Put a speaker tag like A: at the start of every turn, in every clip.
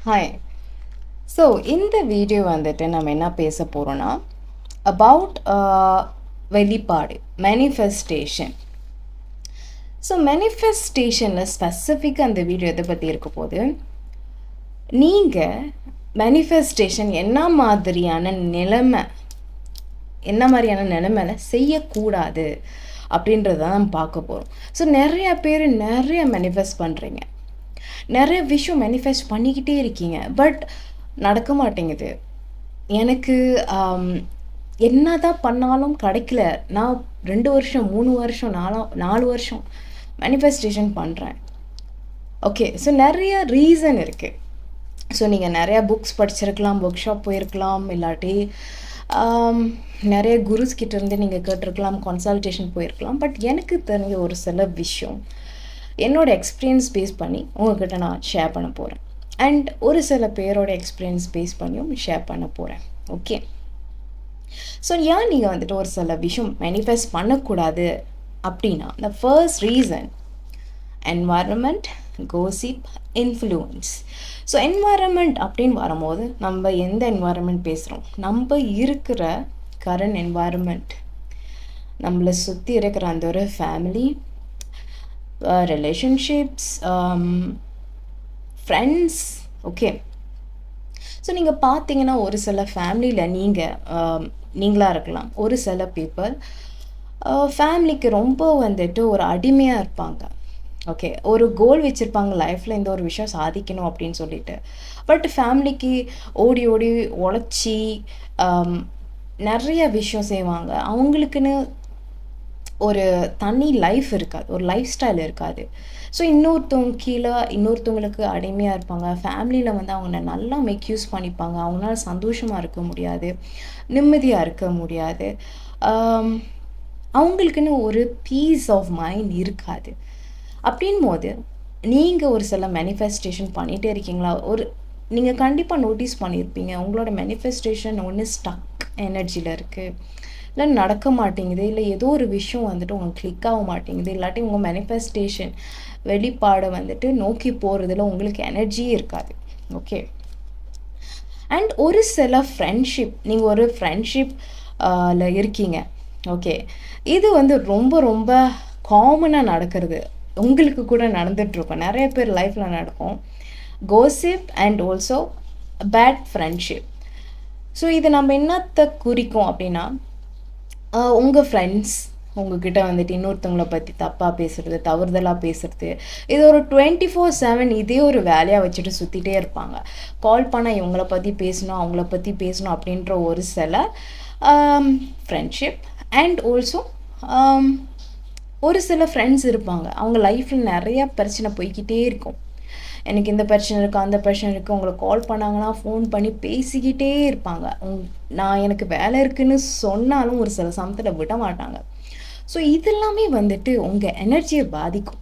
A: Hi so இந்த video வந்துட்டு நம்ம என்ன பேச போகிறோன்னா அபவுட் uh, வெளிப்பாடு மேனிஃபெஸ்டேஷன் ஸோ மேனிஃபெஸ்டேஷனில் ஸ்பெசிஃபிக்காக அந்த வீடியோ எதை பற்றி இருக்க போது நீங்கள் மேனிஃபெஸ்டேஷன் என்ன மாதிரியான நிலைமை என்ன மாதிரியான நிலைமையில செய்யக்கூடாது அப்படின்றத தான் பார்க்க போகிறோம் ஸோ நிறைய பேர் நிறைய மேனிஃபெஸ்ட் பண்ணுறீங்க நிறைய விஷயம் மேனிஃபெஸ்ட் பண்ணிக்கிட்டே இருக்கீங்க. பட் நடக்க மாட்டேங்குது. எனக்கு um, என்ன தான் பண்ணாலும் கிடைக்கல. நான் ரெண்டு வருஷம் மூணு வருஷம் நாலா நாலு வருஷம் மேனிஃபெஸ்டேஷன் பண்ணுறேன் ஓகே ஸோ நிறைய ரீசன் இருக்குது ஸோ நீங்கள் நிறையா புக்ஸ் படிச்சிருக்கலாம் ஒர்க் ஷாப் போயிருக்கலாம் இல்லாட்டி um, நிறைய குருஸ் கிட்டேருந்து நீங்கள் கேட்டிருக்கலாம் கன்சல்டேஷன் போயிருக்கலாம். பட் எனக்கு தெரிஞ்ச ஒரு சில விஷயம் என்னோட எக்ஸ்பீரியன்ஸ் பேஸ் பண்ணி உங்ககிட்ட நான் ஷேர் பண்ண போகிறேன் அண்ட் ஒரு சில பேரோட எக்ஸ்பீரியன்ஸ் பேஸ் பண்ணியும் ஷேர் பண்ண போகிறேன் ஓகே ஸோ ஏன் நீங்கள் வந்துட்டு ஒரு சில விஷயம் மேனிஃபெஸ்ட் பண்ணக்கூடாது அப்படின்னா the first reason environment gossip influence so environment அப்படின்னு வரும்போது நம்ம எந்த என்வாரன்மெண்ட் பேசுகிறோம் நம்ம இருக்கிற கரண்ட் என்வாரன்மெண்ட் நம்மளை சுற்றி இருக்கிற அந்த ஒரு family relationships friends okay so நீங்கள் பார்த்தீங்கன்னா ஒரு சில ஃபேமிலியில் நீங்கள் um, நீங்களாக இருக்கலாம். ஒரு சில பீப்புள் ஃபேமிலிக்கு uh, ரொம்ப வந்துட்டு ஒரு அடிமையாக இருப்பாங்க. ஓகே ஒரு கோல் வச்சுருப்பாங்க லைஃப்பில் இந்த ஒரு விஷயம் சாதிக்கணும் அப்படின்னு சொல்லிட்டு. பட் ஃபேமிலிக்கு ஓடி ஓடி உழைச்சி um, நிறைய விஷயம் செய்வாங்க. அவங்களுக்குன்னு ஒரு தனி லைஃப் இருக்காது ஒரு லைஃப் ஸ்டைல் இருக்காது. ஸோ இன்னொருத்தவங்க கீழே இன்னொருத்தவங்களுக்கு அடிமையாக இருப்பாங்க. ஃபேமிலியில் வந்து அவங்க நல்லா மேக் யூஸ் பண்ணிப்பாங்க. அவங்களால சந்தோஷமாக இருக்க முடியாது நிம்மதியாக இருக்க முடியாது. அவங்களுக்குன்னு ஒரு பீஸ் ஆஃப் மைண்ட் இருக்காது. அப்படின் போது நீங்கள் ஒரு சில மேனிஃபெஸ்டேஷன் பண்ணிகிட்டே இருக்கீங்களா? ஒரு நீங்கள் கண்டிப்பாக நோட்டீஸ் பண்ணியிருப்பீங்க உங்களோட மேனிஃபெஸ்டேஷன் ஒன்று ஸ்டக் எனர்ஜியில் இருக்குது இல்லை நடக்க மாட்டேங்குது. இல்லை ஏதோ ஒரு விஷயம் வந்துட்டு உங்களுக்கு கிளிக் ஆக மாட்டேங்குது. இல்லாட்டி உங்கள் மேனிஃபெஸ்டேஷன் வெளிப்பாடை வந்துட்டு நோக்கி போகிறதுல உங்களுக்கு எனர்ஜியே இருக்காது. ஓகே அண்ட் ஒரு சில ஃப்ரெண்ட்ஷிப் நீங்கள் ஒரு ஃப்ரெண்ட்ஷிப் இருக்கீங்க. ஓகே இது வந்து ரொம்ப ரொம்ப காமனாக நடக்கிறது. உங்களுக்கு கூட நடந்துகிட்ருக்கும் நிறைய பேர் லைஃப்பில் நடக்கும். Gossip and also bad friendship so இது நம்ம என்னத்தை குறிக்கும் அப்படின்னா உங்கள் ஃப்ரெண்ட்ஸ் உங்ககிட்ட வந்துட்டு இன்னொருத்தவங்கள பற்றி தப்பாக பேசுகிறது தவறுதலாக பேசுறது இது ஒரு டுவெண்ட்டி ஃபோர் செவன் இதே ஒரு வேலையாக வச்சுட்டு சுற்றிட்டே இருப்பாங்க. கால் பண்ணால் இவங்கள பற்றி பேசணும் அவங்கள பற்றி பேசணும் அப்படின்ற ஒரு சில ஃப்ரெண்ட்ஷிப் அண்ட் ஆல்சோ ஒரு சில ஃப்ரெண்ட்ஸ் இருப்பாங்க. அவங்க லைஃப்பில் நிறையா பிரச்சனை போய்க்கிட்டே இருக்கும். எனக்கு இந்த பிரச்சனை இருக்குது அந்த பிரச்சனை இருக்குது உங்களை கால் பண்ணாங்கன்னா ஃபோன் பண்ணி பேசிக்கிட்டே இருப்பாங்க. நான் எனக்கு வேலை இருக்குன்னு சொன்னாலும் ஒரு சில சமத்தில் விட மாட்டாங்க. ஸோ இதெல்லாமே வந்துட்டு உங்கள் எனர்ஜியை பாதிக்கும்.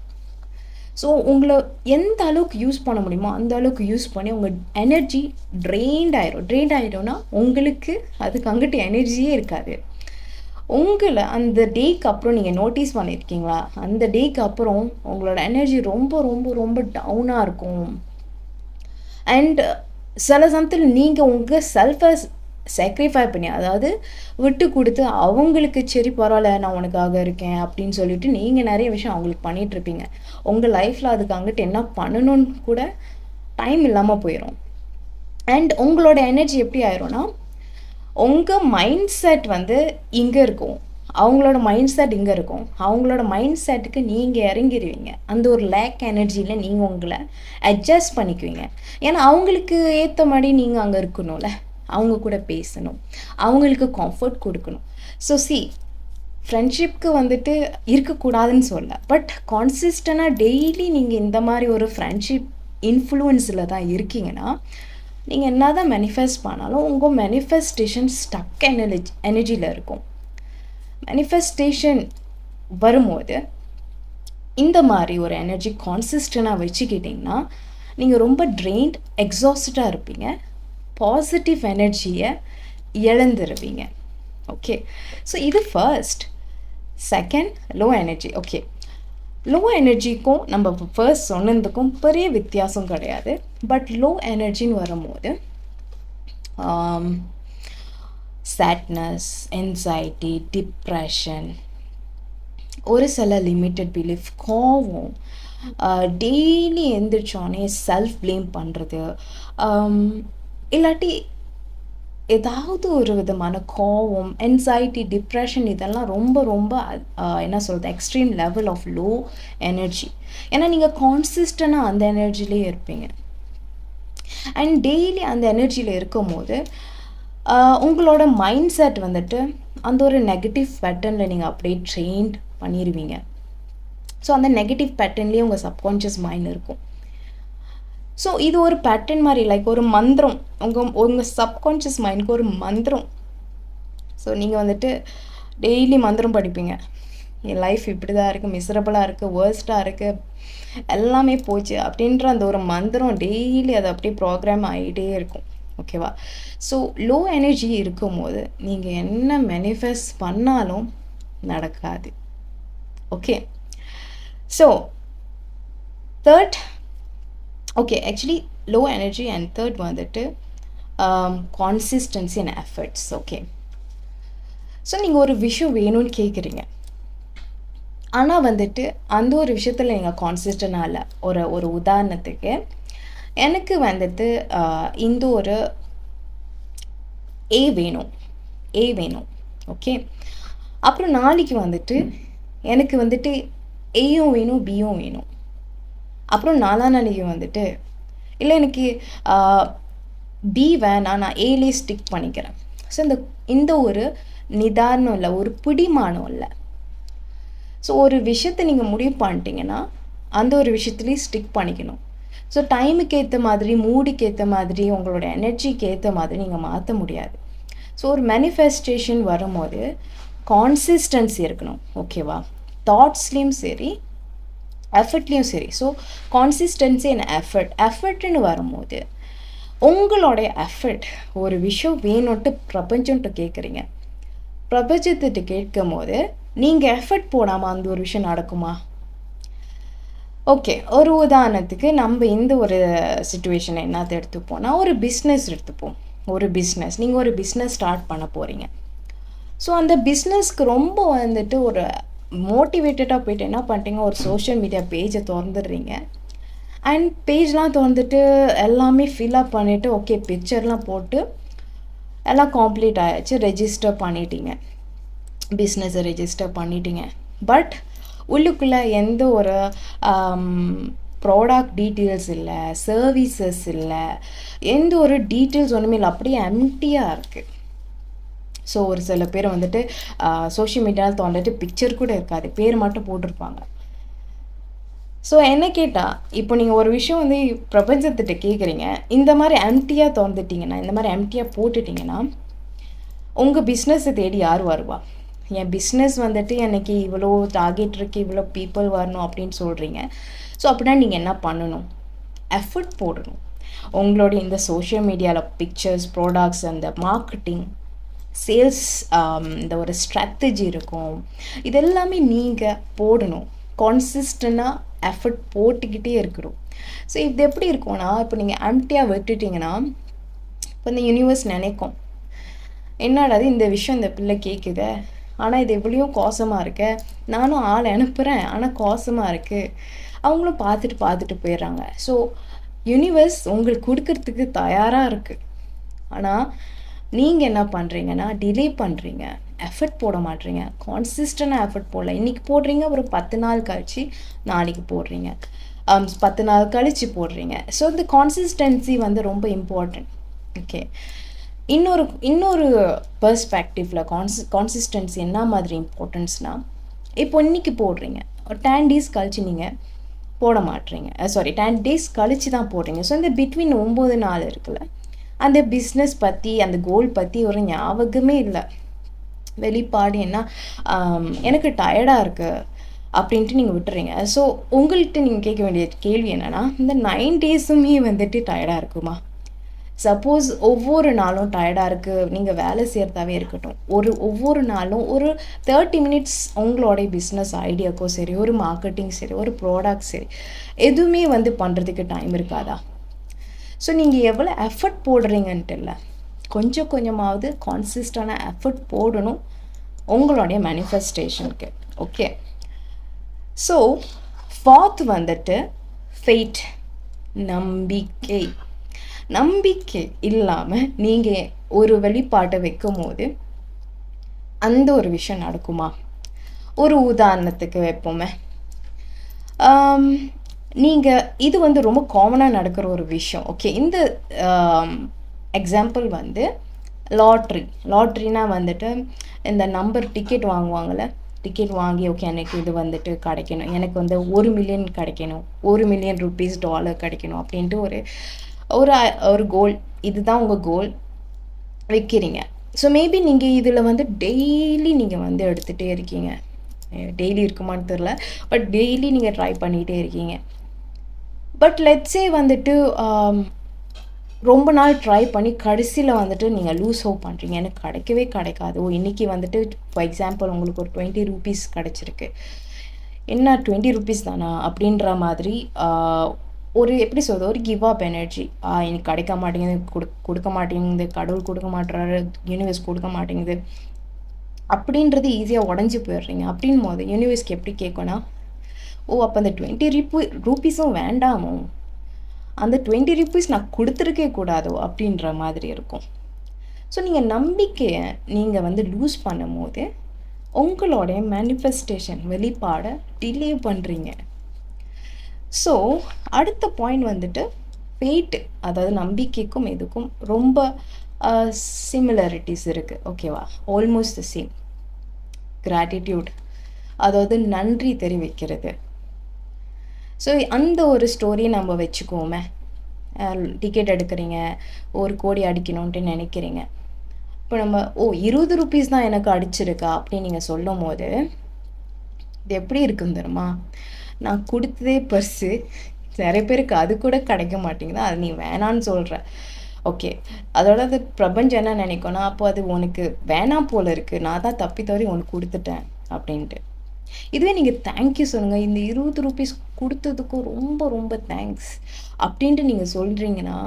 A: ஸோ உங்களை எந்த அளவுக்கு யூஸ் பண்ண முடியுமோ அந்த அளவுக்கு யூஸ் பண்ணி உங்கள் எனர்ஜி ட்ரெயின்ட் ஆயிரும். ட்ரெயின்ட் ஆகிடும்னா உங்களுக்கு அதுக்கு அங்கிட்டு எனர்ஜியே இருக்காது. உங்களை அந்த டேக்கு அப்புறம் நீங்கள் நோட்டீஸ் பண்ணியிருக்கீங்களா அந்த டேக்கு அப்புறம் உங்களோட எனர்ஜி ரொம்ப ரொம்ப ரொம்ப டவுனாக இருக்கும். அண்ட் சில சமயத்தில் நீங்கள் உங்கள் செல்ஃபை சாக்ரிஃபை பண்ணி அதாவது விட்டு கொடுத்து அவங்களுக்கு சரி பரவாயில்ல நான் உனக்காக இருக்கேன் அப்படின்னு சொல்லிட்டு நீங்கள் நிறைய விஷயம் அவங்களுக்கு பண்ணிகிட்ருப்பீங்க உங்கள் லைஃப்பில் அதுக்கு அங்கிட்டு என்ன பண்ணணும்னு கூட டைம் இல்லாமல் போயிடும் அண்ட் உங்களோட எனர்ஜி எப்படி ஆயிரும்னா உங்கள் மைண்ட் செட் வந்து இங்கே இருக்கும். அவங்களோட மைண்ட் செட் இங்கே இருக்கும். அவங்களோட மைண்ட் செட்டுக்கு நீங்கள் இறங்கிடுவீங்க அந்த ஒரு லேக் எனர்ஜியில் நீங்கள் உங்களை அட்ஜஸ்ட் பண்ணிக்குவீங்க. ஏன்னா அவங்களுக்கு ஏற்ற மாதிரி நீங்கள் அங்கே இருக்கணும்ல. அவங்க கூட பேசணும். அவங்களுக்கு கம்ஃபர்ட் கொடுக்கணும். ஸோ சி ஃப்ரெண்ட்ஷிப்க்கு வந்துட்டு இருக்கக்கூடாதுன்னு சொல்ல. பட் கான்சிஸ்டனாக டெய்லி நீங்கள் இந்த மாதிரி ஒரு ஃப்ரெண்ட்ஷிப் இன்ஃப்ளூயன்ஸில் தான் இருக்கீங்கன்னா நீங்கள் என்ன தான் மேனிஃபெஸ்ட் பண்ணாலும் உங்கள் மேனிஃபெஸ்டேஷன் ஸ்டக் எனர்ஜி எனர்ஜியில் இருக்கும். மேனிஃபெஸ்டேஷன் வரும்போது இந்த மாதிரி ஒரு எனர்ஜி கான்சிஸ்டனாக வச்சுக்கிட்டிங்கன்னா நீங்கள் ரொம்ப ட்ரெயின்ட் எக்ஸாஸ்டாக இருப்பீங்க. பாசிட்டிவ் எனர்ஜியை இழந்துருவீங்க. ஓகே ஸோ இது first second low energy okay low எனர்ஜிக்கும் நம்ம ஃபர்ஸ்ட் சொன்னதுக்கும் பெரிய வித்தியாசம் கிடையாது. பட் லோ எனர்ஜின்னு வரும்போது சேட்னஸ் என்சைட்டி டிப்ரெஷன் ஒரு சில லிமிட்டட் பிலீஃப் கோவம் டெய்லி எந்திரிச்சோடனே செல்ஃப் ப்ளேம் பண்ணுறது um, இல்லாட்டி ஏதாவது ஒரு விதமான கோவம் என்சைட்டி டிப்ரெஷன் இதெல்லாம் ரொம்ப ரொம்ப என்ன சொல்கிறது extreme level of low energy ஏன்னா நீங்கள் கான்சிஸ்டனாக அந்த எனர்ஜிலே இருப்பீங்க. அண்ட் டெய்லி அந்த எனர்ஜியில் இருக்கும்போது போது உங்களோட மைண்ட் செட் வந்துட்டு அந்த ஒரு நெகட்டிவ் பேட்டர்னில் நீங்கள் அப்படியே ட்ரெயின் பண்ணிடுவீங்க ஸோ அந்த நெகட்டிவ் பேட்டர்ன்லேயே உங்கள் சப்கான்ஷியஸ் மைண்ட் இருக்கும். ஸோ இது ஒரு பேட்டர்ன் மாதிரி லைக் ஒரு மந்திரம். உங்கள் உங்கள் சப்கான்ஷியஸ் மைண்டுக்கு ஒரு மந்திரம். ஸோ நீங்கள் வந்துட்டு டெய்லி மந்திரம் படிப்பீங்க. என் லைஃப் இப்படி தான் இருக்குது மிசரபிளாக இருக்குது வேர்ஸ்ட்டாக இருக்குது எல்லாமே போச்சு அப்படின்ற அந்த ஒரு மந்திரம் டெய்லி அது அப்படியே ப்ரோக்ராம் ஆகிட்டே இருக்கும் ஓகேவா ஸோ லோ எனர்ஜி இருக்கும்போது நீங்கள் என்ன மேனிஃபெஸ்ட் பண்ணாலும் நடக்காது okay so third okay actually low energy and third வந்துட்டு consistency and efforts okay so நீங்கள் ஒரு விஷயம் வேணும்னு கேட்குறீங்க ஆனால் வந்துட்டு அந்த ஒரு விஷயத்தில் நீங்கள் கான்சிஸ்டனாக இல்லை ஒரு ஒரு உதாரணத்துக்கு எனக்கு வந்துட்டு இந்த ஒரு ஏ வேணும். ஏ வேணும். ஓகே அப்புறம் நாளைக்கு வந்துட்டு எனக்கு வந்துட்டு ஏயும் வேணும் பியும் வேணும். அப்புறம் நாலாம் நாளைக்கு வந்துட்டு இல்லை எனக்கு பி வேணாம் நான் ஏலே ஸ்டிக் பண்ணிக்கிறேன். ஸோ இந்த இந்த ஒரு நிதானம் இல்லை ஒரு பிடிமானம் இல்லை. ஸோ ஒரு விஷயத்தை நீங்கள் முடிவு பண்ணிட்டீங்கன்னா அந்த ஒரு விஷயத்துலேயும் ஸ்டிக் பண்ணிக்கணும். ஸோ டைமுக்கு ஏற்ற மாதிரி மூடுக்கு ஏற்ற மாதிரி உங்களோட எனர்ஜிக்கு ஏற்ற மாதிரி நீங்கள் மாற்ற முடியாது. ஸோ ஒரு மேனிஃபெஸ்டேஷன் வரும்போது கான்சிஸ்டன்சி இருக்கணும் ஓகேவா தாட்ஸ்லேயும் சரி எஃபர்ட்லேயும் சரி. ஸோ கான்சிஸ்டன்சி அண்ட் எஃபர்ட் எஃபர்ட்னு வரும்போது உங்களுடைய எஃபர்ட் ஒரு விஷயம் வேணும்ட்டு பிரபஞ்சம்ட்டு கேட்குறீங்க பிரபஞ்சத்திட்ட கேட்கும் போது நீங்கள் எஃபர்ட் போடாமல் அந்த ஒரு விஷயம் நடக்குமா? ஓகே ஒரு உதாரணத்துக்கு நம்ம இந்த ஒரு சுச்சுவேஷனை என்னத்தை எடுத்துப்போம்னா ஒரு பிஸ்னஸ் எடுத்துப்போம். ஒரு பிஸ்னஸ் நீங்கள் ஒரு பிஸ்னஸ் ஸ்டார்ட் பண்ண போகிறீங்க ஸோ அந்த பிஸ்னஸ்க்கு ரொம்ப வந்துட்டு ஒரு மோட்டிவேட்டடாக போயிட்டு என்ன பண்ணிட்டீங்க ஒரு சோஷியல் மீடியா பேஜை திறந்துடுறீங்க. அண்ட் பேஜ்லாம் திறந்துட்டு எல்லாமே ஃபில்அப் பண்ணிவிட்டு ஓகே பிக்சர்லாம் போட்டு எல்லாம் கம்ப்ளீட் ஆயாச்சு ரெஜிஸ்டர் பண்ணிட்டீங்க. பிஸ்னஸை ரெஜிஸ்டர் பண்ணிட்டீங்க. பட் உள்ளுக்குள்ளே எந்த ஒரு ப்ராடக்ட் டீட்டெயில்ஸ் இல்லை சர்வீசஸ் இல்லை எந்த ஒரு டீட்டெயில்ஸ் ஒன்றுமே இல்லை. அப்படியே எம்டியாக இருக்குது ஸோ ஒரு சில பேர் வந்துட்டு சோஷியல் மீடியாவில் தோண்டிட்டு பிக்சர் கூட இருக்காது. பேர் மட்டும் போட்டிருப்பாங்க. ஸோ என்ன கேட்டால் இப்போ நீங்கள் ஒரு விஷயம் வந்து பிரபஞ்சத்திட்ட கேட்குறீங்க இந்த மாதிரி எம்டியாக திறந்துட்டீங்கன்னா இந்த மாதிரி எம்டியாக போட்டுட்டிங்கன்னா உங்கள் பிஸ்னஸை தேடி யார் வருவா? என் பிஸ்னஸ் வந்துட்டு எனக்கு இவ்வளோ டார்கெட் இருக்குது இவ்வளோ பீப்புள் வரணும் அப்படின்னு சொல்கிறீங்க ஸோ அப்படின்னா நீங்கள் என்ன பண்ணணும்? எஃபர்ட் போடணும். உங்களோட இந்த சோஷியல் மீடியாவில் பிக்சர்ஸ் ப்ராடக்ட்ஸ் அந்த மார்க்கெட்டிங் சேல்ஸ் um, இந்த ஒரு ஸ்ட்ராட்டஜி இருக்கும். இதெல்லாமே நீங்கள் போடணும். கான்சிஸ்டண்டாக எஃபர்ட் போட்டுக்கிட்டே இருக்கணும். ஸோ இது எப்படி இருக்கும்னா இப்போ நீங்கள் ஆம்டியாக விட்டுட்டிங்கன்னா இப்போ இந்த யூனிவர்ஸ் நினைக்கும். என்னடா இது இந்த விஷயம் இந்த பிள்ளை கேட்குதே ஆனால் இது எவ்வளோ கோசமாக இருக்க. நானும் ஆள் அனுப்புகிறேன் ஆனால் கோசமாக இருக்குது அவங்களும் பார்த்துட்டு பார்த்துட்டு போயிடுறாங்க. ஸோ யூனிவர்ஸ் உங்களுக்கு கொடுக்கறதுக்கு தயாராக இருக்குது ஆனால் நீங்கள் என்ன பண்ணுறீங்கன்னா டிலே பண்ணுறீங்க எஃபர்ட் போட மாட்டீங்க. கான்சிஸ்டண்டாக எஃபர்ட் போடல. இன்றைக்கி போடுறீங்க ஒரு பத்து நாள் கழிச்சு நாளைக்கு போடுறீங்க. பத்து நாள் கழிச்சு போடுறீங்க. ஸோ இந்த கான்சிஸ்டன்சி வந்து ரொம்ப இம்பார்ட்டண்ட் ஓகே இன்னொரு இன்னொரு பர்ஸ்பெக்டிவில் கான்சி கான்சிஸ்டன்சி என்ன மாதிரி இம்பார்ட்டன்ஸ்னால் இப்போ இன்னைக்கு போடுறீங்க. ஒரு டென் டேஸ் கழிச்சு நீங்கள் போட மாட்டுறீங்க சாரி டென் டேஸ் கழிச்சு தான் போடுறீங்க. ஸோ இந்த பிட்வீன் ஒம்பது நாள் இருக்குல்ல அந்த பிஸ்னஸ் பற்றி அந்த கோல் பற்றி ஒரு ஞாபகமே இல்லை. வெளிப்பாடு என்ன எனக்கு டயர்டாக இருக்குது அப்படின்ட்டு நீங்கள் விட்டுறீங்க. ஸோ உங்கள்கிட்ட நீங்கள் கேட்க வேண்டிய கேள்வி என்னென்னா இந்த நைன் டேஸுமே வந்துட்டு டயர்டாக இருக்குமா? சப்போஸ் ஒவ்வொரு நாளும் டயர்டாக இருக்குது நீங்கள் வேலை செய்கிறதாவே இருக்கட்டும். ஒரு ஒவ்வொரு நாளும் ஒரு தேர்ட்டி மினிட்ஸ் உங்களோடைய பிஸ்னஸ் ஐடியாக்கோ சரி ஒரு மார்க்கெட்டிங் சரி ஒரு ப்ராடக்ட் சரி எதுவுமே வந்து பண்ணுறதுக்கு டைம் இருக்காதா? ஸோ நீங்கள் எவ்வளோ எஃபர்ட் போடுறீங்கன்ட்டு இல்லை. கொஞ்சம் கொஞ்சமாவது கான்சிஸ்டான எஃபர்ட் போடணும் உங்களுடைய மேனிஃபெஸ்டேஷனுக்கு ஓகே ஸோ ஃபார்த் வந்துட்டு ஃபெய்ட் நம்பிக்கை. நம்பிக்கை இல்லாமல் நீங்கள் ஒரு வெளிப்பாட்டை வைக்கும் போது அந்த ஒரு விஷயம் நடக்குமா? ஒரு உதாரணத்துக்கு வைப்போமே. நீங்கள் இது வந்து ரொம்ப காமனாக நடக்கிற ஒரு விஷயம். ஓகே இந்த எக்ஸாம்பிள் வந்து லாட்ரி லாட்ரினா வந்துட்டு இந்த நம்பர் டிக்கெட் வாங்குவாங்கள்ல டிக்கெட் வாங்கி ஓகே எனக்கு இது வந்துட்டு கிடைக்கணும். எனக்கு வந்து ஒரு மில்லியன் கிடைக்கணும். ஒரு மில்லியன் ருபீஸ் டாலர் கிடைக்கணும் அப்படின்ட்டு ஒரு ஒரு ஒரு கோல் இதுதான் உங்கள் கோல் வைக்கிறீங்க. ஸோ மேபி நீங்கள் இதில் வந்து டெய்லி நீங்கள் வந்து எடுத்துகிட்டே இருக்கீங்க. டெய்லி இருக்குமான்னு தெரில பட் டெய்லி நீங்கள் ட்ரை பண்ணிகிட்டே இருக்கீங்க. பட் லெட்ஸே வந்துட்டு um, ரொம்ப நாள் ட்ரை பண்ணி கடைசியில் வந்துட்டு நீங்கள் லூஸ் ஹோப் பண்ணுறீங்க எனக்கு கிடைக்கவே கிடைக்காது. ஓ இன்றைக்கி வந்துட்டு ஃபார் எக்ஸாம்பிள் உங்களுக்கு ஒரு டுவெண்ட்டி ருபீஸ் கிடச்சிருக்கு. என்ன டுவெண்ட்டி ருபீஸ் தானா? அப்படின்ற மாதிரி ஒரு எப்படி சொல்கிறது ஒரு கிவ் அப் எனர்ஜி எனக்கு கிடைக்க மாட்டேங்குது கொடு கொடுக்க மாட்டேங்குது கடவுள் கொடுக்க மாட்டுறாரு யூனிவர்ஸ் கொடுக்க மாட்டேங்குது. அப்படின்றது ஈஸியாக உடஞ்சி போயிடுறீங்க. அப்படின் போது யூனிவர்ஸ்க்கு எப்படி கேட்கணும் ஓ அப்போ அந்த டுவெண்ட்டி ருப்பி ரூபீஸும் வேண்டாமோ? அந்த டுவெண்ட்டி ருப்பீஸ் நான் கொடுத்துருக்கே கூடாதோ? அப்படின்ற மாதிரி இருக்கும். ஸோ நீங்கள் நம்பிக்கையை நீங்கள் வந்து லூஸ் பண்ணும் போது உங்களுடைய மேனிஃபெஸ்டேஷன் வெளிப்பாடை டிலே பண்ணுறீங்க ஸோ அடுத்த பாயிண்ட் வந்துட்டு வெயிட்டு அதாவது நம்பிக்கைக்கும் இதுக்கும் ரொம்ப சிமிலரிட்டிஸ் இருக்குது ஓகேவா ஆல்மோஸ்ட் த சேம் கிராட்டிடியூட் அதாவது நன்றி தெரிவிக்கிறது. ஸோ அந்த ஒரு ஸ்டோரி நம்ம வச்சுக்குவோமே. டிக்கெட் எடுக்கிறீங்க ஒரு கோடி அடிக்கணுன்ட்டு நினைக்கிறீங்க. இப்போ நம்ம ஓ இருபது ருபீஸ் தான் எனக்கு அடிச்சிருக்கா அப்படின்னு நீங்கள் சொல்லும் போது இது எப்படி இருக்குன்னு தெரியுமா? நான் கொடுத்ததே பர்ஸு நிறைய பேருக்கு அது கூட கிடைக்க மாட்டேங்குது. அது நீ வேணான்னு சொல்கிற ஓகே. அதோட அது பிரபஞ்சம் என்ன நினைக்கணும் அப்போ அது உனக்கு வேணாம் போல் இருக்குது நான் தான் தப்பி தவறி உனக்கு கொடுத்துட்டேன் அப்படின்ட்டு. இதுவே நீங்கள் தேங்க்யூ சொல்லுங்கள் இந்த இருபது ருபீஸ் கொடுத்ததுக்கும் ரொம்ப ரொம்ப தேங்க்ஸ் அப்படின்ட்டு நீங்கள் சொல்கிறீங்கன்னா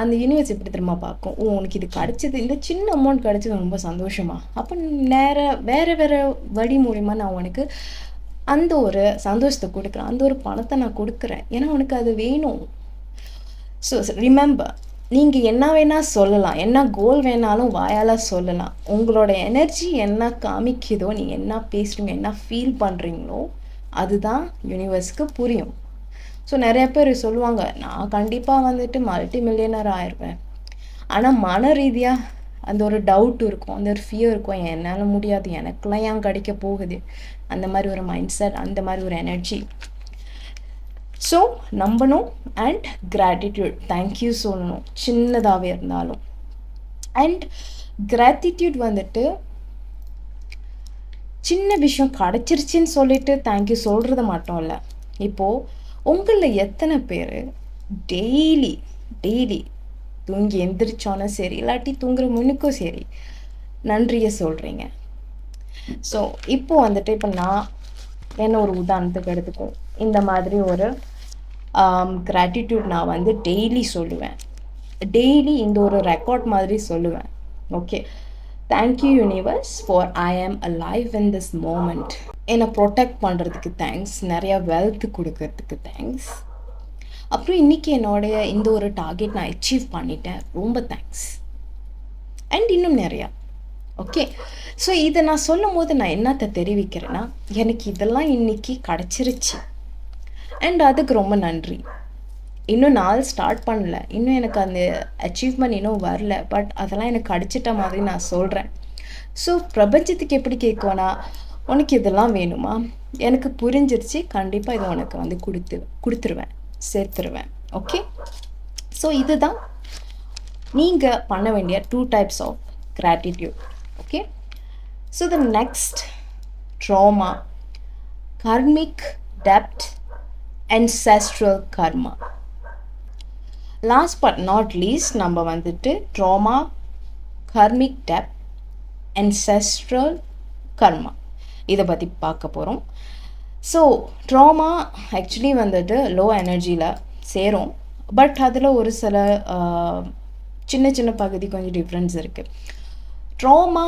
A: அந்த யூனிவர்ஸ் எப்படி திரும்ப பார்க்கும்? ஓ உனக்கு இது கிடச்சது. இந்த சின்ன அமௌண்ட் கிடச்சது. ரொம்ப சந்தோஷமா. அப்போ நேர வேறு வேறு வழி மூலிமா நான் உனக்கு அந்த ஒரு சந்தோஷத்தை கொடுக்குறேன். அந்த ஒரு பணத்தை நான் கொடுக்குறேன். ஏன்னா உனக்கு அது வேணும். ஸோ ரிமெம்பர் நீங்கள் என்ன வேணால் சொல்லலாம். என்ன கோல் வேணாலும் வாயால் சொல்லலாம். உங்களோட எனர்ஜி என்ன காமிக்குதோ நீங்கள் என்ன பேசுகிறீங்க என்ன ஃபீல் பண்ணுறீங்களோ அதுதான் யூனிவர்ஸ்க்கு புரியும். ஸோ நிறைய பேர் சொல்லுவாங்க நான் கண்டிப்பாக வந்துட்டு மல்டி மில்லியனர் ஆயிடுவேன் ஆனால் மன ரீதியாக அந்த ஒரு டவுட் இருக்கும். அந்த ஒரு ஃபியர் இருக்கும். என்னால் முடியாது. எனக்குலாம் ஏன் கிடைக்க போகுது? அந்த மாதிரி ஒரு மைண்ட் செட் அந்த மாதிரி ஒரு எனர்ஜி ஸோ நம்பணும் அண்ட் கிராட்டிடியூட் தேங்க்யூ சொல்லணும். சின்னதாகவே இருந்தாலும். அண்ட் கிராட்டிடியூட் வந்துட்டு சின்ன விஷயம் கிடச்சிருச்சின்னு சொல்லிட்டு தேங்க்யூ சொல்கிறது மட்டும் இல்லை இப்போது உங்களில் எத்தனை பேர் டெய்லி டெய்லி தூங்கி எந்திரிச்சோன்னா சரி இல்லாட்டி தூங்குற முன்னுக்கும் சரி நன்றியை சொல்கிறீங்க ஸோ இப்போது வந்துட்டு இப்போ நான் என்ன ஒரு உதாரணத்துக்கு எடுத்துக்கும் இந்த மாதிரி ஒரு கிராட்டிடியூட் நான் வந்து டெய்லி சொல்லுவேன். டெய்லி இந்த ஒரு ரெக்கார்ட் மாதிரி சொல்லுவேன். Okay thank you universe for I am a life in this moment என்னை ப்ரொடெக்ட் பண்ணுறதுக்கு தேங்க்ஸ் நிறையா வெல்த் கொடுக்கறதுக்கு தேங்க்ஸ் அப்புறம் இன்றைக்கி என்னுடைய இந்த ஒரு டார்கெட் நான் அச்சீவ் பண்ணிட்டேன். ரொம்ப தேங்க்ஸ் அண்ட் இன்னும் நிறையா. ஓகே ஸோ இதை நான் சொல்லும் போது நான் என்னத்தை தெரிவிக்கிறேன்னா எனக்கு இதெல்லாம் இன்றைக்கி கிடச்சிருச்சு. அண்ட் அதுக்கு ரொம்ப நன்றி. இன்னும் நாள் ஸ்டார்ட் பண்ணல. இன்னும் எனக்கு அந்த அச்சீவ்மெண்ட் இன்னும் வரல. பட் அதெல்லாம் எனக்கு அடிச்சிட்ட மாதிரி நான் சொல்கிறேன் ஸோ பிரபஞ்சத்துக்கு எப்படி கேட்குவேனா உனக்கு இதெல்லாம் வேணுமா? எனக்கு புரிஞ்சிருச்சு. கண்டிப்பாக இதை உனக்கு வந்து கொடுத்து கொடுத்துருவேன். சேர்த்துருவேன். ஓகே ஸோ இதுதான் நீங்கள் பண்ண வேண்டிய two types of gratitude okay so the next trauma karmic dept ancestral karma last but not least நம்ம வந்துட்டு trauma karmic debt ancestral karma இதை பற்றி பார்க்க போகிறோம் ஸோ ட்ராமா ஆக்சுவலி வந்துட்டு லோ எனர்ஜியில் சேரும். பட் அதில் ஒரு சில சின்ன சின்ன பகுதி கொஞ்சம் டிஃப்ரென்ஸ் இருக்குது ட்ராமா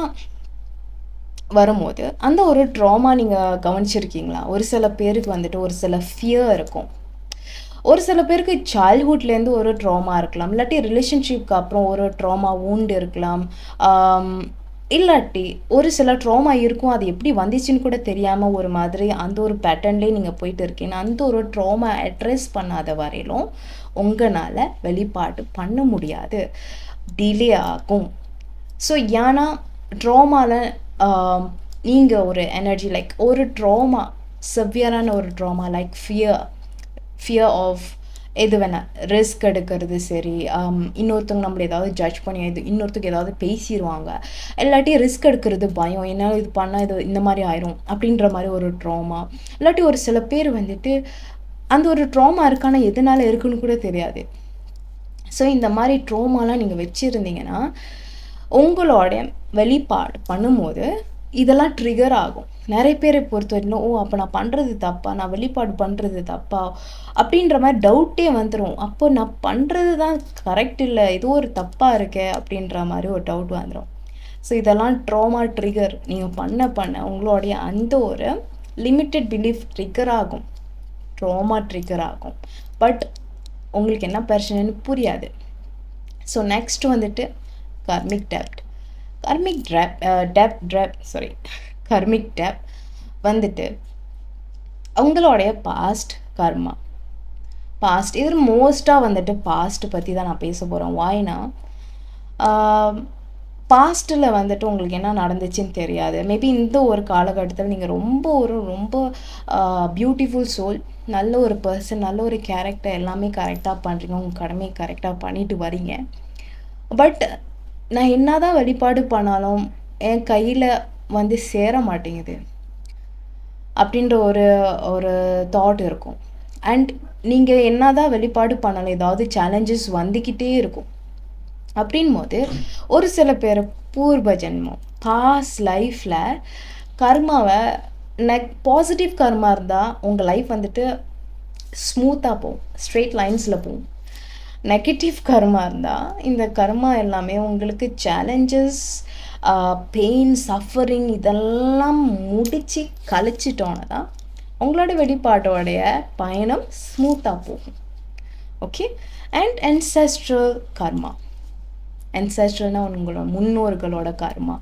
A: வரும்போது அந்த ஒரு ட்ராமா நீங்கள் கவனிச்சிருக்கீங்களா? ஒரு சில பேருக்கு வந்துட்டு ஒரு சில ஃபியர் இருக்கும். ஒரு சில பேருக்கு சைல்ட்ஹுட்லேருந்து ஒரு ட்ராமா இருக்கலாம். இல்லாட்டி ரிலேஷன்ஷிப்க்கு அப்புறம் ஒரு ட்ராமா ஊண்டு இருக்கலாம். இல்லாட்டி ஒரு சில ட்ராமா இருக்கும் அது எப்படி வந்துச்சுன்னு கூட தெரியாமல் ஒரு மாதிரி அந்த ஒரு பேட்டர்ன்லேயே நீங்கள் போயிட்டு இருக்கீங்க. அந்த ஒரு ட்ராமா அட்ரஸ் பண்ணாத வரையிலும் உங்களால் வெளிப்பாடு பண்ண முடியாது. டிலே ஆகும். ஸோ ஏன்னா ட்ரோமாவில் நீங்கள் ஒரு எனர்ஜி லைக் ஒரு ட்ராமா செவ்வியரான ஒரு trauma like fear fear of எது வேணால் ரிஸ்க் எடுக்கிறது சரி um, இன்னொருத்தவங்க நம்மளை ஏதாவது ஜட்ஜ் பண்ணி எது இன்னொருத்தருக்கு ஏதாவது பேசிடுவாங்க இல்லாட்டி ரிஸ்க் எடுக்கிறது பயம் என்னால் இது பண்ணால் இது இந்த மாதிரி ஆயிரும் அப்படின்ற மாதிரி ஒரு ட்ராமா இல்லாட்டி ஒரு சில பேர் வந்துட்டு அந்த ஒரு ட்ராமா இருக்கானா எதனால இருக்குன்னு கூட தெரியாது. ஸோ இந்த மாதிரி ட்ரோமாலாம் நீங்கள் வச்சுருந்தீங்கன்னா உங்களோட வெளிப்பாடு பண்ணும்போது இதெல்லாம் ட்ரிகர் ஆகும். நிறைய பேரை பொறுத்த வரைக்கும் ஓ அப்போ நான் பண்ணுறது தப்பா? நான் வெளிப்பாடு பண்ணுறது தப்பா? அப்படின்ற மாதிரி டவுட்டே வந்துடும் அப்போ நான் பண்ணுறது தான் கரெக்ட் இல்லை ஏதோ ஒரு தப்பாக இருக்கே அப்படின்ற மாதிரி ஒரு டவுட் வந்துடும் ஸோ இதெல்லாம் ட்ராமா ட்ரிகர் நீங்கள் பண்ண பண்ண உங்களுடைய அந்த ஒரு லிமிட்டட் பிலீஃப் ட்ரிகர் ஆகும். ட்ராமா ட்ரிகர் ஆகும். பட் உங்களுக்கு என்ன பிரச்சனைன்னு புரியாது. ஸோ நெக்ஸ்ட் வந்துட்டு கர்மிக் டேப்ட் கர்மிக் ட்ரெப் டெப் ட்ரெப் சாரி கர்மிக் டெப் வந்துட்டு அவங்களோடைய பாஸ்ட் கர்மா. பாஸ்ட் இது மோஸ்ட்டாக வந்துட்டு பாஸ்ட் பற்றி தான் நான் பேச போகிறேன் வாய்னா பாஸ்ட்டில் வந்துட்டு உங்களுக்கு என்ன நடந்துச்சுன்னு தெரியாது. மேபி இந்த ஒரு காலகட்டத்தில் நீங்கள் ரொம்ப ஒரு ரொம்ப பியூட்டிஃபுல் சோல் நல்ல ஒரு பர்சன் நல்ல ஒரு கேரக்டர் எல்லாமே கரெக்டாக பண்ணுறீங்க உங்கள் கடமையை கரெக்டாக பண்ணிட்டு வரீங்க பட் நான் என்னதான் வழிபாடு பண்ணாலும் என் கையில் வந்து சேர மாட்டேங்குது. அப்படின்ற ஒரு ஒரு தாட் இருக்கும். அண்ட் நீங்கள் என்னதான் வெளிப்பாடு பண்ணலாம் ஏதாவது சேலஞ்சஸ் வந்துக்கிட்டே இருக்கும். அப்படின் போது ஒரு சில பேர் பூர்வ ஜென்மம் பாஸ் லைஃப்பில் கர்மாவை நெக் பாசிட்டிவ் கர்மா இருந்தால் உங்கள் லைஃப் வந்துட்டு ஸ்மூத்தாக போகும். ஸ்ட்ரெயிட் லைன்ஸில் போகும். நெகட்டிவ் கர்மா இருந்தால் இந்த கர்மா எல்லாமே உங்களுக்கு சேலஞ்சஸ் பெயின் சஃபரிங் இதெல்லாம் முடித்து கழிச்சிட்டோன்னு தான் உங்களோட வெளிப்பாட்டோடைய பயணம் ஸ்மூத்தாக போகும். ஓகே அண்ட் ancestral கர்மா ancestral-னா உங்களோட முன்னோர்களோட கர்மா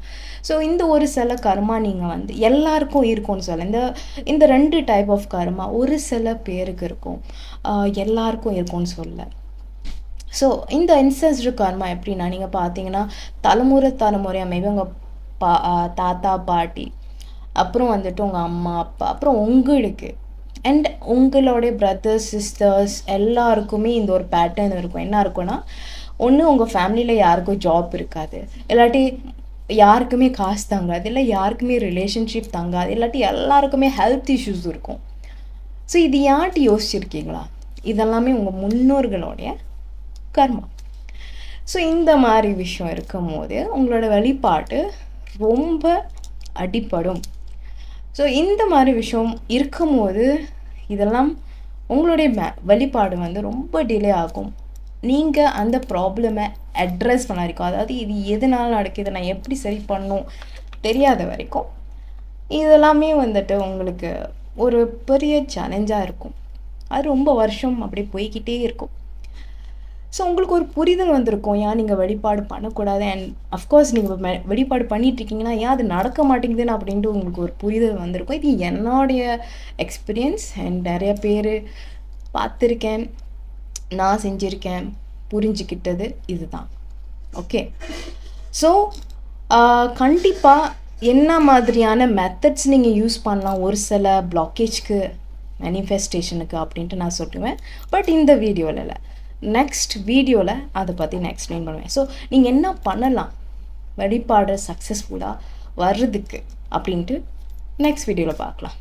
A: ஸோ இந்த ஒரு சில கர்மா நீங்கள் வந்து எல்லாருக்கும் இருக்கும்னு சொல்ல இந்த இந்த ரெண்டு டைப் ஆஃப் கர்மா ஒரு சில பேருக்கு இருக்கும். எல்லாருக்கும் இருக்கும்னு சொல்ல. ஸோ இந்த இன்சன்ஸ் கர்மா எப்படின்னா நீங்கள் பார்த்தீங்கன்னா தலைமுறை தலைமுறையாக மேபி உங்கள் பா தாத்தா பாட்டி அப்புறம் வந்துட்டு உங்கள் அம்மா அப்பா அப்புறம் உங்களுக்கு. அண்ட் உங்களுடைய பிரதர்ஸ் சிஸ்டர்ஸ் எல்லாருக்குமே இந்த ஒரு பேட்டர்ன் இருக்கும். என்ன இருக்கும்னா ஒன்று உங்கள் ஃபேமிலியில் யாருக்கும் ஜாப் இருக்காது. இல்லாட்டி யாருக்குமே காசு தங்காது. இல்லை யாருக்குமே ரிலேஷன்ஷிப் தங்காது. இல்லாட்டி எல்லாருக்குமே ஹெல்த் இஷ்யூஸ் இருக்கும். ஸோ இது யார்ட்டு யோசிச்சிருக்கீங்களா? இதெல்லாமே உங்கள் முன்னோர்களுடைய கர்மா. ஸோ இந்த மாதிரி விஷயம் இருக்கும்போது உங்களோட வெளிப்பாட்டு ரொம்ப அடிப்படும். ஸோ இந்த மாதிரி விஷயம் இருக்கும்போது இதெல்லாம் உங்களுடைய மே வெளிப்பாடு வந்து ரொம்ப டிலே ஆகும். நீங்கள் அந்த ப்ராப்ளமை அட்ரஸ் பண்ண அதாவது இது எதனால் நடக்குது நான் எப்படி சரி பண்ணும் தெரியாத வரைக்கும் இதெல்லாமே வந்துட்டு உங்களுக்கு ஒரு பெரிய சேலஞ்சாக இருக்கும். அது ரொம்ப வருஷம் அப்படி போய்க்கிட்டே இருக்கும். ஸோ உங்களுக்கு ஒரு புரிதல் வந்திருக்கும். ஏன் நீங்கள் வழிபாடு பண்ணக்கூடாது? அண்ட் அஃப்கோர்ஸ் நீங்கள் வெளிப்பாடு பண்ணிட்டு இருக்கீங்கன்னா ஏன் அது நடக்க மாட்டேங்குதுன்னு அப்படின்ட்டு உங்களுக்கு ஒரு புரிதல் வந்திருக்கும். இது என்னுடைய எக்ஸ்பீரியன்ஸ் அண்ட் நிறைய பேர் பார்த்துருக்கேன். நான் செஞ்சுருக்கேன். புரிஞ்சுக்கிட்டது இதுதான். ஓகே ஸோ கண்டிப்பாக என்ன மாதிரியான மெத்தட்ஸ் நீங்கள் யூஸ் பண்ணலாம்? ஒரு சில பிளாக்கேஜ்க்கு மேனிஃபெஸ்டேஷனுக்கு அப்படின்ட்டு நான் சொல்லுவேன். பட் இந்த வீடியோவில் இல்லை. நெக்ஸ்ட் வீடியோவில் அதை பற்றி நான் எக்ஸ்பிளைன் பண்ணுவேன். ஸோ நீங்கள் என்ன பண்ணலாம்? வழிபாடு சக்ஸஸ்ஃபுல்லாக வர்றதுக்கு அப்படின்ட்டு நெக்ஸ்ட் வீடியோவில் பார்க்கலாம்.